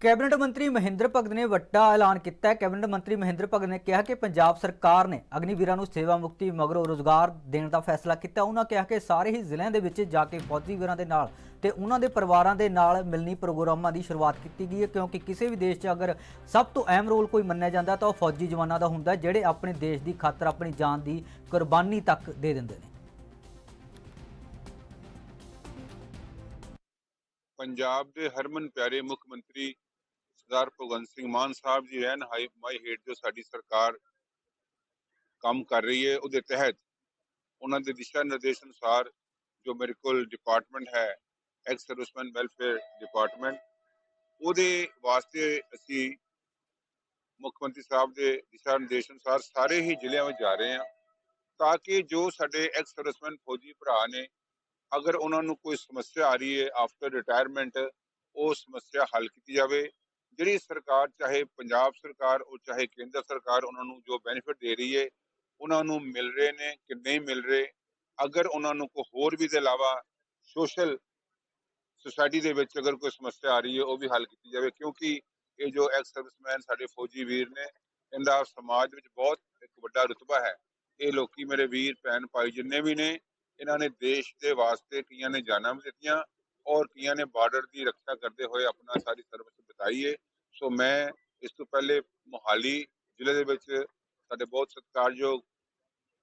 Cabinet ਮੰਤਰੀ ਮਹਿੰਦਰ ਭਗਤ ਨੇ ਵੱਡਾ ਐਲਾਨ ਕੀਤਾ ਹੈ। ਕੈਬਨਿਟ ਮੰਤਰੀ ਮਹਿੰਦਰ ਭਗਤ ਨੇ ਕਿਹਾ ਕਿ ਪੰਜਾਬ ਸਰਕਾਰ ਨੇ ਅਗਨੀਵੀਰਾਂ ਨੂੰ ਸੇਵਾ ਮੁਕਤੀ ਮਗਰੋਂ ਰੋਜ਼ਗਾਰ ਦੇਣ ਦਾ ਫੈਸਲਾ ਕੀਤਾ। ਉਹਨਾਂ ਕਿਹਾ ਕਿ ਸਾਰੇ ਹੀ ਜ਼ਿਲ੍ਹਿਆਂ ਦੇ ਵਿੱਚ ਜਾ ਕੇ ਫੌਜੀ ਵੀਰਾਂ ਦੇ ਨਾਲ ਤੇ ਉਹਨਾਂ ਦੇ ਪਰਿਵਾਰਾਂ ਦੇ ਨਾਲ ਮਿਲਣੀ ਪ੍ਰੋਗਰਾਮਾਂ ਦੀ ਸ਼ੁਰੂਆਤ ਕੀਤੀ ਗਈ ਹੈ, ਕਿਉਂਕਿ ਕਿਸੇ ਵੀ ਦੇਸ਼ 'ਚ ਅਗਰ ਸਭ ਤੋਂ ਅਹਿਮ ਰੋਲ ਕੋਈ ਮੰਨਿਆ ਜਾਂਦਾ ਤਾਂ ਉਹ ਫੌਜੀ ਜਵਾਨਾਂ ਦਾ ਹੁੰਦਾ ਜਿਹੜੇ ਆਪਣੇ ਦੇਸ਼ ਦੀ ਖਾਤਰ ਆਪਣੀ ਜਾਨ ਦੀ ਕੁਰਬਾਨੀ ਤੱਕ ਦੇ ਦਿੰਦੇ ਨੇ। ਪੰਜਾਬ ਦੇ ਹਰਮਨ ਪਿਆਰੇ ਮੁੱਖ ਮੰਤਰੀ ਸਰਦਾਰ ਭਗਵੰਤ ਸਿੰਘ ਮਾਨ ਸਾਹਿਬ ਜੀ ਰਹਿਣ ਹਾਈ ਮਾਈ ਹੇਡ ਜੋ ਸਾਡੀ ਸਰਕਾਰ ਕੰਮ ਕਰ ਰਹੀ ਹੈ, ਉਹਦੇ ਤਹਿਤ ਉਹਨਾਂ ਦੇ ਦਿਸ਼ਾ ਨਿਰਦੇਸ਼ ਅਨੁਸਾਰ ਜੋ ਮੇਰੇ ਕੋਲ ਡਿਪਾਰਟਮੈਂਟ ਹੈ ਐਕਸ ਸਰਵਿਸਮੈਨ ਵੈਲਫੇਅਰ ਡਿਪਾਰਟਮੈਂਟ ਉਹਦੇ ਵਾਸਤੇ ਅਸੀਂ ਮੁੱਖ ਮੰਤਰੀ ਸਾਹਿਬ ਦੇ ਦਿਸ਼ਾ ਨਿਰਦੇਸ਼ ਅਨੁਸਾਰ ਸਾਰੇ ਹੀ ਜ਼ਿਲ੍ਹਿਆਂ ਵਿੱਚ ਜਾ ਰਹੇ ਹਾਂ, ਤਾਂ ਕਿ ਜੋ ਸਾਡੇ ਐਕਸ ਸਰਵਿਸਮੈਨ ਫੌਜੀ ਭਰਾ ਨੇ, ਅਗਰ ਉਹਨਾਂ ਨੂੰ ਕੋਈ ਸਮੱਸਿਆ ਆ ਰਹੀ ਹੈ ਆਫਟਰ ਰਿਟਾਇਰਮੈਂਟ ਉਹ ਸਮੱਸਿਆ ਹੱਲ ਕੀਤੀ ਜਾਵੇ ਜਿਹੜੀ ਸਰਕਾਰ, ਚਾਹੇ ਪੰਜਾਬ ਸਰਕਾਰ, ਉਹ ਚਾਹੇ ਕੇਂਦਰ ਸਰਕਾਰ, ਉਹਨਾਂ ਨੂੰ ਜੋ ਬੈਨੀਫਿਟ ਦੇ ਰਹੀ ਹੈ ਉਹਨਾਂ ਨੂੰ ਮਿਲ ਰਹੇ ਨੇ ਕਿ ਨਹੀਂ ਮਿਲ ਰਹੇ? ਅਗਰ ਉਹਨਾਂ ਨੂੰ ਕੋਈ ਹੋਰ ਵੀ ਦੇ ਇਲਾਵਾ ਸੋਸ਼ਲ ਸੁਸਾਇਟੀ ਦੇ ਵਿੱਚ ਅਗਰ ਕੋਈ ਸਮੱਸਿਆ ਆ ਰਹੀ ਹੈ ਉਹ ਵੀ ਹੱਲ ਕੀਤੀ ਜਾਵੇ, ਕਿਉਂਕਿ ਇਹ ਜੋ ਐਕਸ ਸਰਵਿਸਮੈਨ ਸਾਡੇ ਫੌਜੀ ਵੀਰ ਨੇ, ਇਹਦਾ ਸਮਾਜ ਵਿੱਚ ਬਹੁਤ ਇੱਕ ਵੱਡਾ ਰੁਤਬਾ ਹੈ। ਇਹ ਲੋਕੀ ਮੇਰੇ ਵੀਰ, ਭੈਣ, ਭਾਈ ਜਿੰਨੇ ਵੀ ਨੇ, ਇਹਨਾਂ ਨੇ ਦੇਸ਼ ਦੇ ਵਾਸਤੇ ਕਈਆਂ ਨੇ ਜਾਨਾਂ ਵੀ ਦਿੱਤੀਆਂ ਔਰ ਕਈਆਂ ਨੇ ਬਾਰਡਰ ਦੀ ਰੱਖਿਆ ਕਰਦੇ ਹੋਏ ਆਪਣਾ ਸਾਰੀ ਸਰਵਿਸ ਬਿਤਾਈ ਹੈ ਸੋ ਮੈਂ ਇਸ ਤੋਂ ਪਹਿਲੇ ਮੋਹਾਲੀ ਜ਼ਿਲ੍ਹੇ ਦੇ ਵਿੱਚ ਸਾਡੇ ਬਹੁਤ ਸਤਿਕਾਰਯੋਗ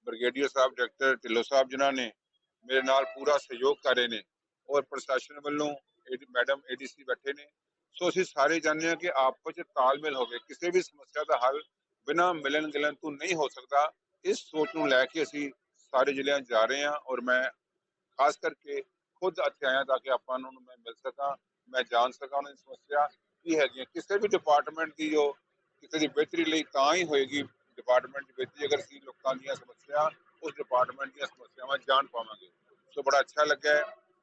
ਬ੍ਰਿਗੇਡੀਅਰ ਸਾਹਿਬ, ਡਾਕਟਰ ਢਿੱਲੋਂ ਸਾਹਿਬ ਜਿਨ੍ਹਾਂ ਨੇ ਮੇਰੇ ਨਾਲ ਪੂਰਾ ਸਹਿਯੋਗ ਕਰ ਰਹੇ ਨੇ ਔਰ ਪ੍ਰਸ਼ਾਸਨ ਵੱਲੋਂ ਏਡੀ, ਮੈਡਮ ਏਡੀਸੀ ਬੈਠੇ ਨੇ। ਸੋ ਅਸੀਂ ਸਾਰੇ ਜਾਣਦੇ ਹਾਂ ਕਿ ਆਪਸ ਵਿੱਚ ਤਾਲਮੇਲ ਹੋਵੇ। ਕਿਸੇ ਵੀ ਸਮੱਸਿਆ ਦਾ ਹੱਲ ਬਿਨਾਂ ਮਿਲਣ ਗਿਲਣ ਤੋਂ ਨਹੀਂ ਹੋ ਸਕਦਾ। ਇਸ ਸੋਚ ਨੂੰ ਲੈ ਕੇ ਅਸੀਂ ਸਾਰੇ ਜ਼ਿਲ੍ਹਿਆਂ ਜਾ ਰਹੇ ਹਾਂ ਔਰ ਮੈਂ ਖਾਸ ਕਰਕੇ ਖੁਦ ਇੱਥੇ ਆਇਆ ਤਾਂ ਕਿ ਆਪਾਂ ਨੂੰ ਮੈਂ ਮਿਲ ਸਕਾਂ, ਮੈਂ ਜਾਣ ਸਕਾਂ ਉਹਨਾਂ ਦੀ ਸਮੱਸਿਆ। ਕੀ ਹੈਗੀ ਕਿਸੇ ਵੀ ਡਿਪਾਰਟਮੈਂਟ ਦੀ ਜੋ ਕਿਸੇ ਦੀ ਬਿਹਤਰੀ ਲਈ ਤਾਂ ਹੀ ਹੋਏਗੀ ਡਿਪਾਰਟਮੈਂਟ ਵਿੱਚ ਅਗਰ ਅਸੀਂ ਲੋਕਾਂ ਦੀਆਂ ਸਮੱਸਿਆ, ਉਸ ਡਿਪਾਰਟਮੈਂਟ ਦੀਆਂ ਸਮੱਸਿਆਵਾਂ ਜਾਣ ਪਾਵਾਂਗੇ। ਸੋ ਬੜਾ ਅੱਛਾ ਲੱਗਾ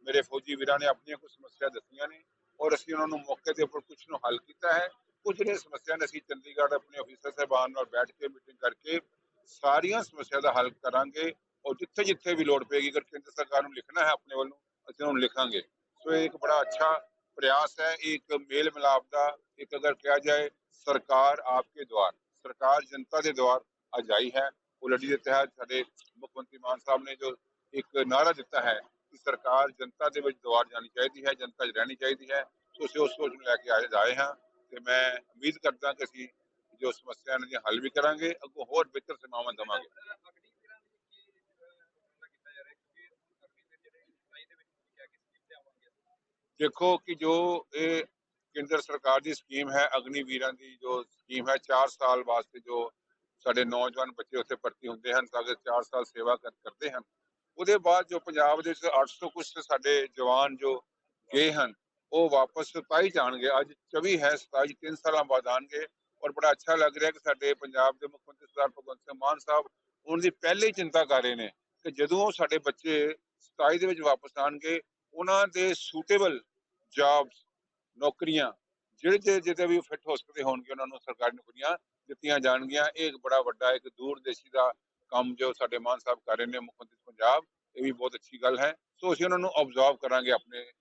ਮੇਰੇ ਫੌਜੀ ਵੀਰਾਂ ਨੇ ਆਪਣੀਆਂ ਕੁਝ ਸਮੱਸਿਆ ਦੱਸੀਆਂ ਨੇ ਔਰ ਅਸੀਂ ਉਹਨਾਂ ਨੂੰ ਮੌਕੇ ਦੇ ਉੱਪਰ ਕੁਝ ਨੂੰ ਹੱਲ ਕੀਤਾ ਹੈ। ਕੁਝ ਨੇ ਸਮੱਸਿਆ ਨੇ ਅਸੀਂ ਚੰਡੀਗੜ੍ਹ ਆਪਣੇ ਅਫੀਸਰ ਸਾਹਿਬਾਨ ਨਾਲ ਬੈਠ ਕੇ ਮੀਟਿੰਗ ਕਰਕੇ ਸਾਰੀਆਂ ਸਮੱਸਿਆ ਦਾ ਹੱਲ ਕਰਾਂਗੇ ਔਰ ਜਿੱਥੇ ਜਿੱਥੇ ਵੀ ਲੋੜ ਪਏਗੀ, ਅਗਰ ਕੇਂਦਰ ਸਰਕਾਰ ਨੂੰ ਲਿਖਣਾ ਹੈ ਆਪਣੇ ਵੱਲੋਂ, ਅਸੀਂ ਉਹਨੂੰ ਲਿਖਾਂਗੇ। ਸੋ ਇਹ ਇੱਕ ਬੜਾ ਅੱਛਾ प्रयास है एक मेल मिलाप का, एक अगर कहा जाए ਸਰਕਾਰ ਆਪਕੇ ਦਵਾਰ ਸਰਕਾਰ ਜਨਤਾ ਦੇ ਦਵਾਰ ਅੱਜ ਆਈ ਹੈ ਉਹ ਲੜੀ ਦੇ ਤਹਿਤ ਸਾਡੇ ਮੁੱਖ ਮੰਤਰੀ ਮਾਨ ਸਾਹਿਬ ਨੇ ਜੋ ਇੱਕ ਨਾਰਾ ਦਿੱਤਾ ਹੈ ਕਿ ਸਰਕਾਰ ਜਨਤਾ ਦੇ ਵਿੱਚ ਦਵਾਰ ਜਾਣੀ ਚਾਹੀਦੀ ਹੈ ਜਨਤਾ 'ਚ ਰਹਿਣੀ ਚਾਹੀਦੀ ਹੈ ਤੁਸੀਂ ਉਸ ਸੋਚ ਨੂੰ ਲੈ ਕੇ ਆਏ ਆਏ ਹਾਂ ਤੇ ਮੈਂ ਉਮੀਦ ਕਰਦਾ ਕਿ ਅਸੀਂ ਜੋ ਸਮੱਸਿਆਵਾਂ ਦੀਆਂ ਹੱਲ ਵੀ ਕਰਾਂਗੇ ਅੱਗੋਂ ਹੋਰ ਬਿਹਤਰ ਸਮਾਵਾਂ ਦਵਾਂਗੇ ਦੇਖੋ ਕਿ ਜੋ ਇਹ ਕੇਂਦਰ ਸਰਕਾਰ ਦੀ ਸਕੀਮ ਹੈ ਅਗਨੀਵੀਰਾਂ ਦੀ ਜੋ ਸਕੀਮ ਹੈ 4 ਸਾਲ ਵਾਸਤੇ ਜੋ ਸਾਡੇ ਨੌਜਵਾਨ ਬੱਚੇ ਉੱਥੇ ਭਰਤੀ ਹੁੰਦੇ ਹਨ, ਤਾਂ ਕਿ 4 ਸਾਲ ਸੇਵਾ ਕਰਦੇ ਹਨ, ਉਹਦੇ ਬਾਅਦ ਜੋ ਪੰਜਾਬ ਦੇ 800 ਕੁਝ ਸਾਡੇ ਜਵਾਨ ਜੋ ਗਏ ਹਨ, ਉਹ ਵਾਪਸ ਪਾਈ ਜਾਣਗੇ। ਅੱਜ 24 ਹੈ 27 3 ਸਾਲਾਂ ਬਾਅਦ ਆਣਗੇ ਔਰ ਬੜਾ ਅੱਛਾ ਲੱਗ ਰਿਹਾ ਕਿ ਸਾਡੇ ਪੰਜਾਬ ਦੇ ਮੁੱਖ ਮੰਤਰੀ ਸਰਦਾਰ ਭਗਵੰਤ ਸਿੰਘ ਮਾਨ ਸਾਹਿਬ ਉਹਨਾਂ ਦੀ ਪਹਿਲੇ ਚਿੰਤਾ ਕਰ ਰਹੇ ਨੇ ਕਿ ਜਦੋਂ ਸਾਡੇ ਬੱਚੇ 27 ਦੇ ਵਿੱਚ ਵਾਪਸ ਆਣਗੇ, ਉਹਨਾਂ ਦੇ ਸੂਟੇਬਲ ਜੌਬਸ ਨੌਕਰੀਆਂ, ਜਿਹੜੇ ਜਿਹੜੇ ਜਿੱਤੇ ਵੀ ਫਿੱਟ ਹੋ ਸਕਦੇ ਹੋਣਗੇ, ਉਹਨਾਂ ਨੂੰ ਸਰਕਾਰੀ ਨੌਕਰੀਆਂ ਦਿੱਤੀਆਂ ਜਾਣਗੀਆਂ। ਇਹ ਇੱਕ ਬੜਾ ਵੱਡਾ, ਇੱਕ ਦੂਰਦੇਸ਼ੀ ਦਾ ਕੰਮ ਜੋ ਸਾਡੇ ਮਾਨ ਸਾਹਿਬ ਕਰ ਰਹੇ ਨੇ, ਮੁੱਖ ਮੰਤਰੀ ਪੰਜਾਬ, ਇਹ ਵੀ ਬਹੁਤ ਅੱਛੀ ਗੱਲ ਹੈ। ਸੋ ਅਸੀਂ ਉਹਨਾਂ ਨੂੰ ਆਬਜ਼ਰਵ ਕਰਾਂਗੇ ਆਪਣੇ